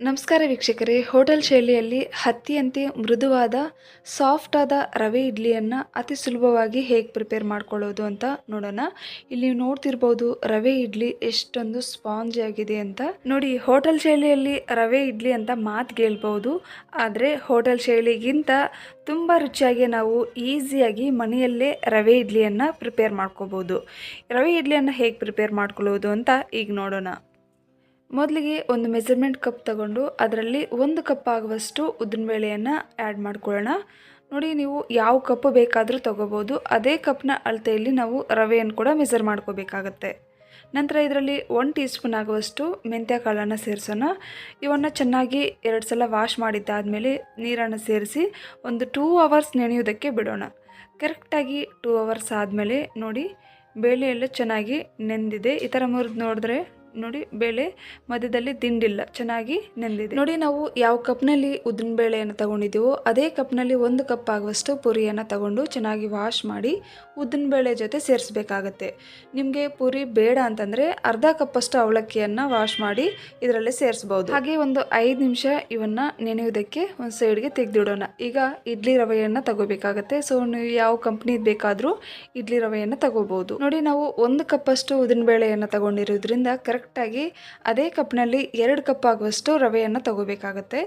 ನಮಸ್ಕಾರ ವೀಕ್ಷಕರೇ, ಹೋಟೆಲ್ ಶೈಲಿಯಲ್ಲಿ ಹತ್ತಿಯಂತೆ ಮೃದುವಾದ ಸಾಫ್ಟ್ ಆದ ರವೆ ಇಡ್ಲಿಯನ್ನು ಅತಿ ಸುಲಭವಾಗಿ ಹೇಗೆ ಪ್ರಿಪೇರ್ ಮಾಡ್ಕೊಳ್ಳೋದು ಅಂತ ನೋಡೋಣ. ಇಲ್ಲಿ ನೀವು ನೋಡ್ತಿರ್ಬೋದು, ರವೆ ಇಡ್ಲಿ ಎಷ್ಟೊಂದು ಸ್ಪಾಂಜ್ ಆಗಿದೆ ಅಂತ. ನೋಡಿ, ಹೋಟೆಲ್ ಶೈಲಿಯಲ್ಲಿ ರವೆ ಇಡ್ಲಿ ಅಂತ ಮಾತು ಕೇಳ್ಬೋದು ಆದರೆ, ಹೋಟೆಲ್ ಶೈಲಿಗಿಂತ ತುಂಬ ರುಚಿಯಾಗಿ ನಾವು ಈಸಿಯಾಗಿ ಮನೆಯಲ್ಲೇ ರವೆ ಇಡ್ಲಿಯನ್ನು ಪ್ರಿಪೇರ್ ಮಾಡ್ಕೋಬೋದು. ರವೆ ಇಡ್ಲಿಯನ್ನು ಹೇಗೆ ಪ್ರಿಪೇರ್ ಮಾಡ್ಕೊಳ್ಳೋದು ಅಂತ ಈಗ ನೋಡೋಣ. ಮೊದಲಿಗೆ ಒಂದು ಮೆಜರ್ಮೆಂಟ್ ಕಪ್ ತಗೊಂಡು ಅದರಲ್ಲಿ ಒಂದು ಕಪ್ ಆಗುವಷ್ಟು ಉದ್ದಿನಬೇಳೆಯನ್ನು ಆ್ಯಡ್ ಮಾಡ್ಕೊಳ್ಳೋಣ. ನೋಡಿ, ನೀವು ಯಾವ ಕಪ್ ಬೇಕಾದರೂ ತೊಗೋಬೋದು. ಅದೇ ಕಪ್ನ ಅಳತೆಯಲ್ಲಿ ನಾವು ರವೆಯನ್ನು ಕೂಡ ಮೆಜರ್ ಮಾಡ್ಕೋಬೇಕಾಗತ್ತೆ. ನಂತರ ಇದರಲ್ಲಿ ಒನ್ ಟೀ ಸ್ಪೂನ್ ಆಗುವಷ್ಟು ಮೆಂತ್ಯ ಕಾಳನ್ನು ಸೇರಿಸೋಣ. ಇವನ್ನು ಚೆನ್ನಾಗಿ ಎರಡು ಸಲ ವಾಶ್ ಮಾಡಿದ್ದಾದಮೇಲೆ ನೀರನ್ನು ಸೇರಿಸಿ ಒಂದು ಟೂ ಅವರ್ಸ್ ನೆನೆಯೋದಕ್ಕೆ ಬಿಡೋಣ. ಕರೆಕ್ಟಾಗಿ ಟೂ ಅವರ್ಸ್ ಆದಮೇಲೆ ನೋಡಿ ಬೇಳೆ ಚೆನ್ನಾಗಿ ನೆಂದಿದೆ. ಈ ಥರ ಮುರಿದು ನೋಡಿದ್ರೆ ನೋಡಿ ಬೇಳೆ ಮಧ್ಯದಲ್ಲಿ ದಿಂಡಿಲ್ಲ ಚೆನ್ನಾಗಿ ನೆಂದಿದೆ. ನೋಡಿ ನಾವು ಯಾವ ಕಪ್ನಲ್ಲಿ ಉದ್ದಿನ ಬೇಳೆಯನ್ನು ತಗೊಂಡಿದ್ದೀವೋ, ಅದೇ ಕಪ್ನಲ್ಲಿ ಒಂದು ಕಪ್ ಆಗುವಷ್ಟು ಪುರಿಯನ್ನು ತಗೊಂಡು ಚೆನ್ನಾಗಿ ವಾಶ್ ಮಾಡಿ ಉದ್ದಿನ ಬೇಳೆ ಜೊತೆ ಸೇರಿಸ್ಬೇಕಾಗತ್ತೆ. ನಿಮಗೆ ಪುರಿ ಬೇಡ ಅಂತಂದರೆ ಅರ್ಧ ಕಪ್ಪಷ್ಟು ಅವಲಕ್ಕಿಯನ್ನು ವಾಶ್ ಮಾಡಿ ಇದರಲ್ಲಿ ಸೇರಿಸ್ಬೋದು. ಹಾಗೆ ಒಂದು ಐದು ನಿಮಿಷ ಇವನ್ನು ನೆನೆಯೋದಕ್ಕೆ ಒಂದು ಸೈಡ್ಗೆ ತೆಗೆದಿಡೋಣ. ಈಗ ಇಡ್ಲಿ ರವೆಯನ್ನು ತಗೋಬೇಕಾಗತ್ತೆ. ಸೊ ನೀವು ಯಾವ ಕಂಪ್ನಿದು ಬೇಕಾದರೂ ಇಡ್ಲಿ ರವೆಯನ್ನು ತಗೋಬೋದು. ನೋಡಿ ನಾವು ಒಂದು ಕಪ್ಪಷ್ಟು ಉದ್ದಿನ ಬೇಳೆಯನ್ನು ತಗೊಂಡಿರೋದ್ರಿಂದ ಕರೆಕ್ಟಾಗಿ ಅದೇ ಕಪ್ನಲ್ಲಿ ಎರಡು ಕಪ್ ಆಗುವಷ್ಟು ರವೆಯನ್ನು ತಗೋಬೇಕಾಗತ್ತೆ.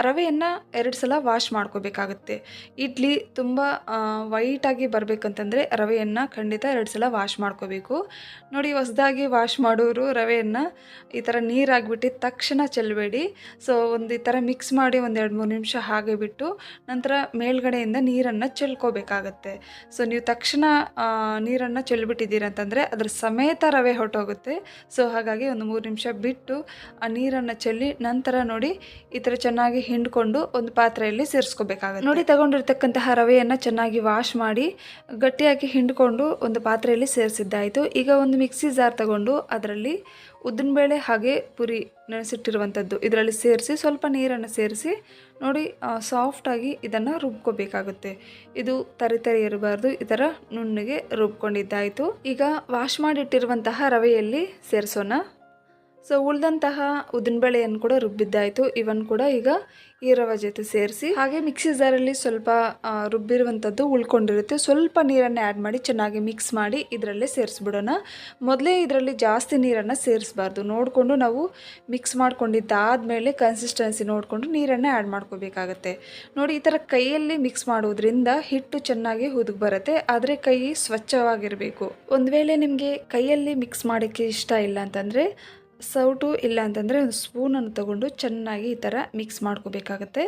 ರವೆಯನ್ನು ಎರಡು ಸಲ ವಾಶ್ ಮಾಡ್ಕೋಬೇಕಾಗುತ್ತೆ. ಇಡ್ಲಿ ತುಂಬ ವೈಟಾಗಿ ಬರಬೇಕಂತಂದರೆ ರವೆಯನ್ನು ಖಂಡಿತ ಎರಡು ಸಲ ವಾಶ್ ಮಾಡ್ಕೋಬೇಕು. ನೋಡಿ, ಹೊಸದಾಗಿ ವಾಶ್ ಮಾಡೋರು ರವೆಯನ್ನು ಈ ಥರ ನೀರಾಗಿಬಿಟ್ಟು ತಕ್ಷಣ ಚೆಲ್ಲಬೇಡಿ. ಸೊ, ಒಂದು ಈ ಥರ ಮಿಕ್ಸ್ ಮಾಡಿ ಒಂದು ಎರಡು ಮೂರು ನಿಮಿಷ ಹಾಗೆ ಬಿಟ್ಟು ನಂತರ ಮೇಲ್ಗಡೆಯಿಂದ ನೀರನ್ನು ಚೆಲ್ಕೋಬೇಕಾಗತ್ತೆ. ಸೊ, ನೀವು ತಕ್ಷಣ ನೀರನ್ನು ಚೆಲ್ಬಿಟ್ಟಿದ್ದೀರ ಅಂತಂದರೆ ಅದ್ರ ಸಮೇತ ರವೆ ಹೊರಟೋಗುತ್ತೆ. ಸೊ, ಹಾಗಾಗಿ ಒಂದು ಮೂರು ನಿಮಿಷ ಬಿಟ್ಟು ಆ ನೀರನ್ನು ಚೆಲ್ಲಿ ನಂತರ ನೋಡಿ ಈ ಥರ ಚೆನ್ನಾಗಿ ಹಿಂಡ್ಕೊಂಡು ಒಂದು ಪಾತ್ರೆಯಲ್ಲಿ ಸೇರಿಸ್ಕೋಬೇಕಾಗುತ್ತೆ. ನೋಡಿ ತಗೊಂಡಿರ್ತಕ್ಕಂತಹ ರವೆಯನ್ನು ಚೆನ್ನಾಗಿ ವಾಶ್ ಮಾಡಿ ಗಟ್ಟಿಯಾಗಿ ಹಿಂಡ್ಕೊಂಡು ಒಂದು ಪಾತ್ರೆಯಲ್ಲಿ ಸೇರಿಸಿದ್ದಾಯಿತು. ಈಗ ಒಂದು ಮಿಕ್ಸಿ ಜಾರ್ ತಗೊಂಡು ಅದರಲ್ಲಿ ಉದ್ದಿನಬೇಳೆ ಹಾಗೆ ಪುರಿ ನೆನೆಸಿಟ್ಟಿರುವಂಥದ್ದು. ಇದರಲ್ಲಿ ಸೇರಿಸಿ ಸ್ವಲ್ಪ ನೀರನ್ನು ಸೇರಿಸಿ ನೋಡಿ ಸಾಫ್ಟಾಗಿ ಇದನ್ನು ರುಬ್ಕೋಬೇಕಾಗುತ್ತೆ. ಇದು ತರಿ ತರಿ ಇರಬಾರ್ದು. ಈ ಥರ ನುಣ್ಣಗೆ ರುಬ್ಕೊಂಡಿದ್ದಾಯಿತು. ಈಗ ವಾಶ್ ಮಾಡಿಟ್ಟಿರುವಂತಹ ರವೆಯಲ್ಲಿ ಸೇರಿಸೋಣ. ಸೊ ಉಳಿದಂತಹ ಉದ್ದಿನಬೇಳೆಯನ್ನು ಕೂಡ ರುಬ್ಬಿದ್ದಾಯಿತು. ಇವನ್ ಕೂಡ ಈಗ ಈ ರವೆ ಜೊತೆ ಸೇರಿಸಿ, ಹಾಗೆ ಮಿಕ್ಸಿ ಜಾರಲ್ಲಿ ಸ್ವಲ್ಪ ರುಬ್ಬಿರುವಂಥದ್ದು ಉಳ್ಕೊಂಡಿರುತ್ತೆ. ಸ್ವಲ್ಪ ನೀರನ್ನು ಆ್ಯಡ್ ಮಾಡಿ ಚೆನ್ನಾಗಿ ಮಿಕ್ಸ್ ಮಾಡಿ ಇದರಲ್ಲೇ ಸೇರಿಸ್ಬಿಡೋಣ. ಮೊದಲೇ ಇದರಲ್ಲಿ ಜಾಸ್ತಿ ನೀರನ್ನು ಸೇರಿಸಬಾರ್ದು. ನೋಡಿಕೊಂಡು ನಾವು ಮಿಕ್ಸ್ ಮಾಡ್ಕೊಂಡಿದ್ದಾದಮೇಲೆ ಕನ್ಸಿಸ್ಟೆನ್ಸಿ ನೋಡಿಕೊಂಡು ನೀರನ್ನು ಆ್ಯಡ್ ಮಾಡ್ಕೋಬೇಕಾಗತ್ತೆ. ನೋಡಿ, ಈ ಥರ ಕೈಯಲ್ಲಿ ಮಿಕ್ಸ್ ಮಾಡೋದ್ರಿಂದ ಹಿಟ್ಟು ಚೆನ್ನಾಗಿ ಹುದುಗ್ ಬರುತ್ತೆ. ಆದರೆ ಕೈ ಸ್ವಚ್ಛವಾಗಿರಬೇಕು. ಒಂದು ವೇಳೆ ನಿಮಗೆ ಕೈಯಲ್ಲಿ ಮಿಕ್ಸ್ ಮಾಡೋಕ್ಕೆ ಇಷ್ಟ ಇಲ್ಲ ಅಂತಂದರೆ ಸೌಟು ಇಲ್ಲ ಅಂತಂದರೆ ಒಂದು ಸ್ಪೂನನ್ನು ತಗೊಂಡು ಚೆನ್ನಾಗಿ ಈ ಥರ ಮಿಕ್ಸ್ ಮಾಡ್ಕೋಬೇಕಾಗತ್ತೆ.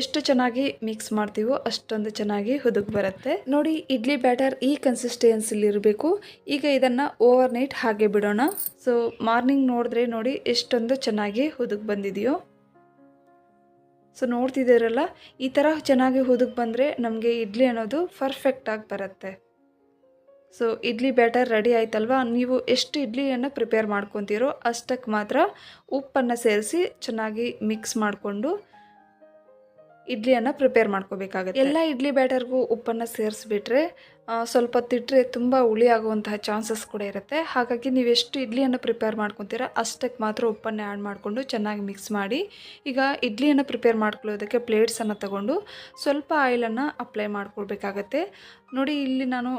ಎಷ್ಟು ಚೆನ್ನಾಗಿ ಮಿಕ್ಸ್ ಮಾಡ್ತೀವೋ ಅಷ್ಟೊಂದು ಚೆನ್ನಾಗಿ ಹುದುಗ್ ಬರುತ್ತೆ. ನೋಡಿ, ಇಡ್ಲಿ ಬ್ಯಾಟರ್ ಈ ಕನ್ಸಿಸ್ಟೆನ್ಸಿಲಿ ಇರಬೇಕು. ಈಗ ಇದನ್ನು ಓವರ್ ನೈಟ್ ಹಾಗೆ ಬಿಡೋಣ. ಸೊ ಮಾರ್ನಿಂಗ್ ನೋಡಿದ್ರೆ ನೋಡಿ ಎಷ್ಟೊಂದು ಚೆನ್ನಾಗಿ ಹುದುಗ್ ಬಂದಿದೆಯೋ. ಸೊ ನೋಡ್ತಿದ್ದೀರಲ್ಲ, ಈ ಥರ ಚೆನ್ನಾಗಿ ಹುದುಗ್ ಬಂದರೆ ನಮಗೆ ಇಡ್ಲಿ ಅನ್ನೋದು ಪರ್ಫೆಕ್ಟಾಗಿ ಬರುತ್ತೆ. ಸೊ ಇಡ್ಲಿ ಬ್ಯಾಟರ್ ರೆಡಿ ಆಯ್ತಲ್ವಾ? ನೀವು ಎಷ್ಟು ಇಡ್ಲಿಯನ್ನು ಪ್ರಿಪೇರ್ ಮಾಡ್ಕೊತೀರೋ ಅಷ್ಟಕ್ಕೆ ಮಾತ್ರ ಉಪ್ಪನ್ನು ಸೇರಿಸಿ ಚೆನ್ನಾಗಿ ಮಿಕ್ಸ್ ಮಾಡಿಕೊಂಡು ಇಡ್ಲಿಯನ್ನು ಪ್ರಿಪೇರ್ ಮಾಡ್ಕೋಬೇಕಾಗುತ್ತೆ. ಎಲ್ಲ ಇಡ್ಲಿ ಬ್ಯಾಟರ್ಗೂ ಉಪ್ಪನ್ನು ಸೇರಿಸ್ಬಿಟ್ರೆ ಸ್ವಲ್ಪ ತಿಟ್ಟರೆ ತುಂಬ ಹುಳಿ ಆಗುವಂತಹ ಚಾನ್ಸಸ್ ಕೂಡ ಇರುತ್ತೆ. ಹಾಗಾಗಿ ನೀವು ಎಷ್ಟು ಇಡ್ಲಿಯನ್ನು ಪ್ರಿಪೇರ್ ಮಾಡ್ಕೊತೀರ ಅಷ್ಟಕ್ಕೆ ಮಾತ್ರ ಉಪ್ಪನ್ನು ಆ್ಯಡ್ ಮಾಡಿಕೊಂಡು ಚೆನ್ನಾಗಿ ಮಿಕ್ಸ್ ಮಾಡಿ, ಈಗ ಇಡ್ಲಿಯನ್ನು ಪ್ರಿಪೇರ್ ಮಾಡ್ಕೊಳ್ಳೋದಕ್ಕೆ ಪ್ಲೇಟ್ಸನ್ನು ತಗೊಂಡು ಸ್ವಲ್ಪ ಆಯಿಲನ್ನು ಅಪ್ಲೈ ಮಾಡ್ಕೊಳ್ಬೇಕಾಗತ್ತೆ. ನೋಡಿ, ಇಲ್ಲಿ ನಾನು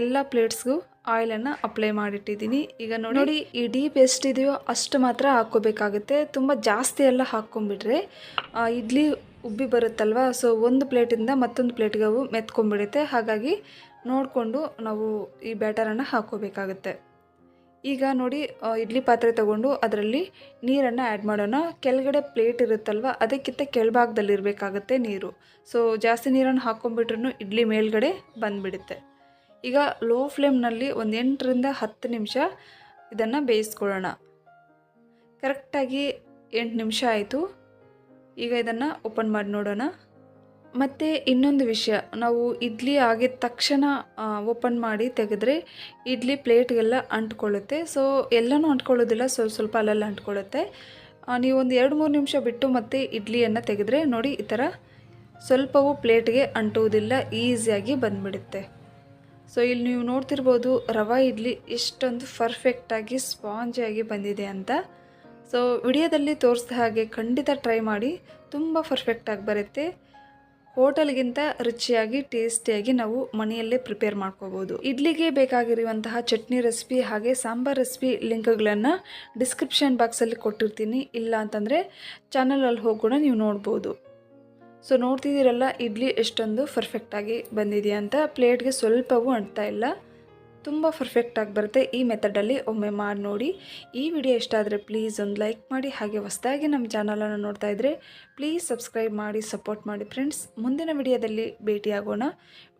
ಎಲ್ಲ ಪ್ಲೇಟ್ಸ್ಗೂ ಆಯಿಲನ್ನು ಅಪ್ಲೈ ಮಾಡಿಟ್ಟಿದ್ದೀನಿ. ಈಗ ನೋಡಿ ಈ ಡೀಪ್ ಎಷ್ಟಿದೆಯೋ ಅಷ್ಟು ಮಾತ್ರ ಹಾಕ್ಕೋಬೇಕಾಗುತ್ತೆ. ತುಂಬ ಜಾಸ್ತಿ ಎಲ್ಲ ಹಾಕ್ಕೊಂಬಿಟ್ರೆ ಇಡ್ಲಿ ಉಬ್ಬಿ ಬರುತ್ತಲ್ವ? ಸೊ ಒಂದು ಪ್ಲೇಟಿಂದ ಮತ್ತೊಂದು ಪ್ಲೇಟ್ಗೆ ಅವು ಮೆತ್ಕೊಂಡ್ಬಿಡುತ್ತೆ. ಹಾಗಾಗಿ ನೋಡಿಕೊಂಡು ನಾವು ಈ ಬ್ಯಾಟರನ್ನು ಹಾಕ್ಕೋಬೇಕಾಗುತ್ತೆ. ಈಗ ನೋಡಿ ಇಡ್ಲಿ ಪಾತ್ರೆ ತಗೊಂಡು ಅದರಲ್ಲಿ ನೀರನ್ನು ಆ್ಯಡ್ ಮಾಡೋಣ. ಕೆಳಗಡೆ ಪ್ಲೇಟ್ ಇರುತ್ತಲ್ವ, ಅದಕ್ಕಿಂತ ಕೆಳಭಾಗದಲ್ಲಿ ಇರಬೇಕಾಗತ್ತೆ ನೀರು. ಸೊ ಜಾಸ್ತಿ ನೀರನ್ನು ಹಾಕ್ಕೊಂಬಿಟ್ರೂ ಇಡ್ಲಿ ಮೇಲ್ಗಡೆ ಬಂದುಬಿಡುತ್ತೆ. ಈಗ ಲೋ ಫ್ಲೇಮ್ನಲ್ಲಿ ಒಂದು ಎಂಟರಿಂದ ಹತ್ತು ನಿಮಿಷ ಇದನ್ನು ಬೇಯಿಸ್ಕೊಳ್ಳೋಣ. ಕರೆಕ್ಟಾಗಿ ಎಂಟು ನಿಮಿಷ ಆಯಿತು. ಈಗ ಇದನ್ನು ಓಪನ್ ಮಾಡಿ ನೋಡೋಣ. ಮತ್ತು ಇನ್ನೊಂದು ವಿಷಯ, ನಾವು ಇಡ್ಲಿ ಆಗಿದ ತಕ್ಷಣ ಓಪನ್ ಮಾಡಿ ತೆಗೆದ್ರೆ ಇಡ್ಲಿ ಪ್ಲೇಟ್ಗೆಲ್ಲ ಅಂಟ್ಕೊಳ್ಳುತ್ತೆ. ಸೊ ಎಲ್ಲನೂ ಅಂಟ್ಕೊಳ್ಳೋದಿಲ್ಲ, ಸ್ವಲ್ಪ ಸ್ವಲ್ಪ ಅಲ್ಲೆಲ್ಲ ಅಂಟ್ಕೊಳ್ಳುತ್ತೆ. ನೀವೊಂದು ಎರಡು ಮೂರು ನಿಮಿಷ ಬಿಟ್ಟು ಮತ್ತೆ ಇಡ್ಲಿಯನ್ನು ತೆಗೆದ್ರೆ ನೋಡಿ ಈ ಥರ ಸ್ವಲ್ಪವೂ ಪ್ಲೇಟ್ಗೆ ಅಂಟುವುದಿಲ್ಲ, ಈಸಿಯಾಗಿ ಬಂದ್ಬಿಡುತ್ತೆ. ಸೊ ಇಲ್ಲಿ ನೀವು ನೋಡ್ತಿರ್ಬೋದು ರವಾ ಇಡ್ಲಿ ಎಷ್ಟೊಂದು ಪರ್ಫೆಕ್ಟಾಗಿ ಸ್ಪಾಂಜಿಯಾಗಿ ಬಂದಿದೆ ಅಂತ. ಸೊ ವಿಡಿಯೋದಲ್ಲಿ ತೋರಿಸಿದ ಹಾಗೆ ಖಂಡಿತ ಟ್ರೈ ಮಾಡಿ, ತುಂಬ ಪರ್ಫೆಕ್ಟಾಗಿ ಬರುತ್ತೆ. ಹೋಟೆಲ್ಗಿಂತ ರುಚಿಯಾಗಿ, ಟೇಸ್ಟಿಯಾಗಿ ನಾವು ಮನೆಯಲ್ಲೇ ಪ್ರಿಪೇರ್ ಮಾಡ್ಕೋಬೋದು. ಇಡ್ಲಿಗೆ ಬೇಕಾಗಿರುವಂತಹ ಚಟ್ನಿ ರೆಸಿಪಿ ಹಾಗೆ ಸಾಂಬಾರ್ ರೆಸಿಪಿ ಲಿಂಕ್ಗಳನ್ನು ಡಿಸ್ಕ್ರಿಪ್ಷನ್ ಬಾಕ್ಸಲ್ಲಿ ಕೊಟ್ಟಿರ್ತೀನಿ. ಇಲ್ಲ ಅಂತಂದರೆ ಚಾನಲಲ್ಲಿ ಹೋಗಿ ಕೂಡ ನೀವು ನೋಡ್ಬೋದು. ಸೊ ನೋಡ್ತಿದ್ದೀರಲ್ಲ, ಇಡ್ಲಿ ಎಷ್ಟೊಂದು ಪರ್ಫೆಕ್ಟಾಗಿ ಬಂದಿದೆಯಾ ಅಂತ. ಪ್ಲೇಟ್ಗೆ ಸ್ವಲ್ಪವೂ ಅಂಟ್ತಾ ಇಲ್ಲ. ತುಂಬ ಪರ್ಫೆಕ್ಟಾಗಿ ಬರುತ್ತೆ ಈ ಮೆಥಡಲ್ಲಿ ಒಮ್ಮೆ ಮಾಡಿ ನೋಡಿ. ಈ ವಿಡಿಯೋ ಇಷ್ಟ ಆದರೆ ಪ್ಲೀಸ್ ಒಂದು ಲೈಕ್ ಮಾಡಿ. ಹಾಗೆ ಹೊಸದಾಗಿ ನಮ್ಮ ಚಾನಲನ್ನು ನೋಡ್ತಾ ಇದ್ದರೆ ಪ್ಲೀಸ್ ಸಬ್ಸ್ಕ್ರೈಬ್ ಮಾಡಿ ಸಪೋರ್ಟ್ ಮಾಡಿ ಫ್ರೆಂಡ್ಸ್ ಮುಂದಿನ ವಿಡಿಯೋದಲ್ಲಿ ಭೇಟಿಯಾಗೋಣ.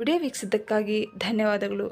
ವಿಡಿಯೋ ವೀಕ್ಷಿಸಿದ್ದಕ್ಕಾಗಿ ಧನ್ಯವಾದಗಳು.